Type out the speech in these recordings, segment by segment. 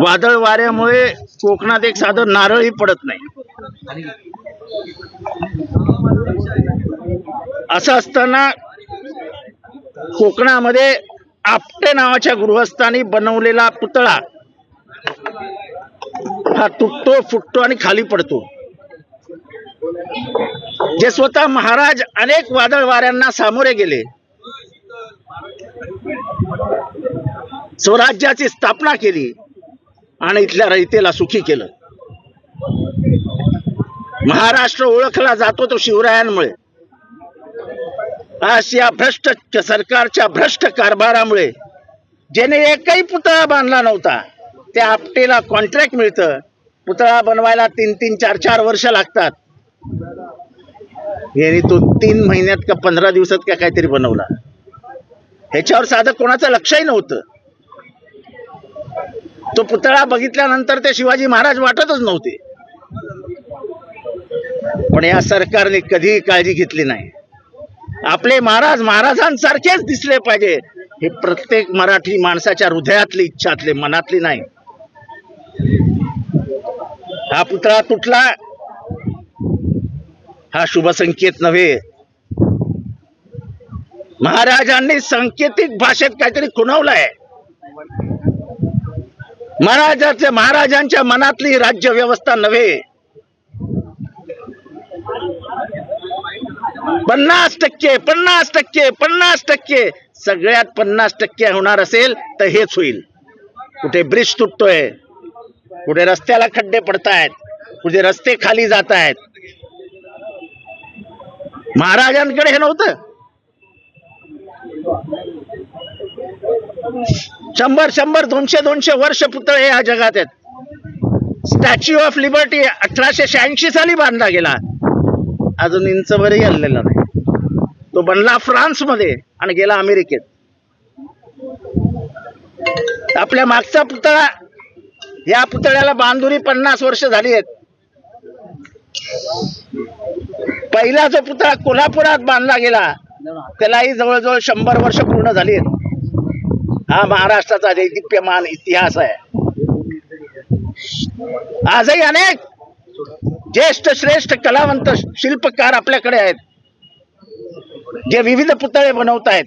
वादळ वाऱ्यामुळे कोकणात एक साधं नारळही पडत नाही. असं असताना कोकणामध्ये आपटे नावाच्या गृहस्थांनी बनवलेला पुतळा हा तुटतो फुटतो आणि खाली पडतो. जे स्वतः महाराज अनेक वादळ वाऱ्यांना सामोरे गेले स्वराज्याची स्थापना केली आणि इथल्या रयतेला सुखी केलं. महाराष्ट्र ओळखला जातो तो शिवरायांमुळे. आज या भ्रष्ट सरकारच्या भ्रष्ट कारभारामुळे. ज्याने एकही पुतळा बांधला नव्हता त्या आपटेला कॉन्ट्रॅक्ट मिळतं. पुतळा बनवायला तीन तीन चार चार वर्ष लागतात. यांनी तो तीन महिन्यात का पंधरा दिवसात का काहीतरी बनवला. ह्याच्यावर साधं कोणाचं लक्षही नव्हतं. तो पुतळा बघितल्यानंतर ते शिवाजी महाराज वाटतच नव्हते. पण या सरकारने कधीही काळजी घेतली नाही. आपले महाराज महाराजांसारखेच दिसले पाहिजे हे प्रत्येक मराठी माणसाच्या हृदयातली इच्छातले मनातली नाही. हा पुतळा तुटला हा शुभ संकेत नव्हे. महाराजांनी सांकेतिक भाषेत काहीतरी खुणवलंय. महाराजाच्या महाराजांच्या मनातली राज्य व्यवस्था नव्हे. पन्नास टक्के पन्नास टक्के पन्नास टक्के. सगळ्यात पन्नास टक्के होणार असेल तर हेच होईल. कुठे ब्रिज तुटतोय कुठे रस्त्याला खड्डे पडतायत कुठे रस्ते खाली जात आहेत महाराजांकडे हे नव्हतं. शंभर शंभर दोनशे दोनशे वर्ष पुतळे या जगात आहेत. स्टॅच्यू ऑफ लिबर्टी अठराशे शहाऐंशी साली बांधला गेला. अजून इंचभरही हल्लेला नाही. तो बनला फ्रान्समध्ये आणि गेला अमेरिकेत. आपल्या मागचा पुतळा या पुतळ्याला बांधुरी पन्नास वर्ष झाली आहेत. पहिला जो पुतळा कोल्हापुरात बांधला गेला त्यालाही जवळजवळ शंभर वर्ष पूर्ण झाली आहेत. हा महाराष्ट्राचा दैदिप्यमान इतिहास आहे. आजही अनेक ज्येष्ठ श्रेष्ठ कलावंत शिल्पकार आपल्याकडे आहेत. जे विविध पुतळे बनवत आहेत.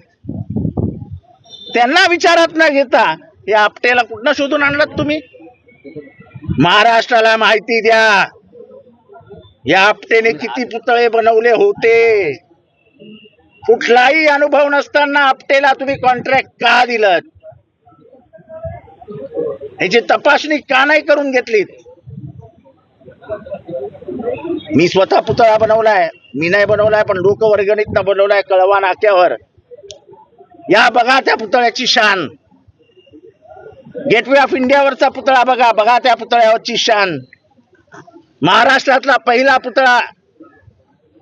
त्यांना विचारात न घेता या आपटेला कुठनं शोधून आणलात तुम्ही? महाराष्ट्राला माहिती द्या. या आपटेने किती पुतळे बनवले होते? कुठलाही अनुभव नसताना आपटेला तुम्ही कॉन्ट्रॅक्ट का दिलं ह्याची तपासणी का नाही करून घेतली मी स्वतः पुतळा बनवलाय मी नाही बनवलाय पण लोकवर्गणीत बनवलाय कळवा नाक्यावर. या बघा त्या पुतळ्याची शान. गेटवे ऑफ इंडियावरचा पुतळा बघा बघा त्या पुतळ्यावरची शान. महाराष्ट्रातला पहिला पुतळा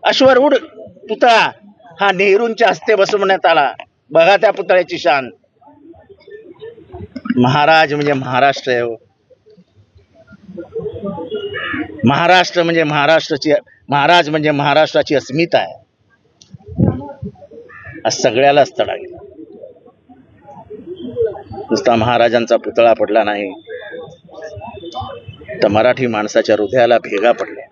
अश्वरूढ पुतळा हा नेहरूंच्या हस्ते बसवण्यात आला. बघा त्या पुतळ्याची शान. महाराज म्हणजे महाराष्ट्र आहे हो. महाराष्ट्र म्हणजे महाराष्ट्राची महाराज म्हणजे महाराष्ट्राची अस्मिता आहे. आज सगळ्यालाच तडा गेला. नुसता महाराजांचा पुतळा पडला नाही. तर मराठी माणसाच्या हृदयाला भेगा पडल्या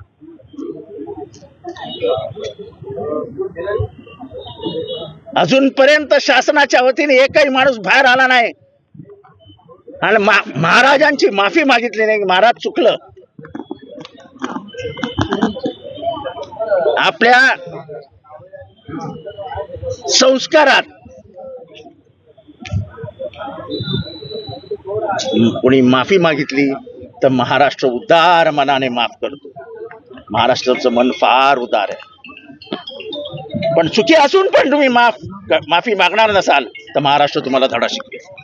अजूनपर्यंत शासनाच्या वतीने एकही माणूस बाहेर आला नाही. आणि मा- महाराजांची माफी मागितली नाही महाराज चुकलं. आपल्या संस्कारात कोणी माफी मागितली तर महाराष्ट्र उदार मनाने माफ करतो. महाराष्ट्राचं मन फार उदार आहे. पण चुकी असून पण तुम्ही माफ माफी मागणार नसाल तर महाराष्ट्र तुम्हाला धडा शिकवेल.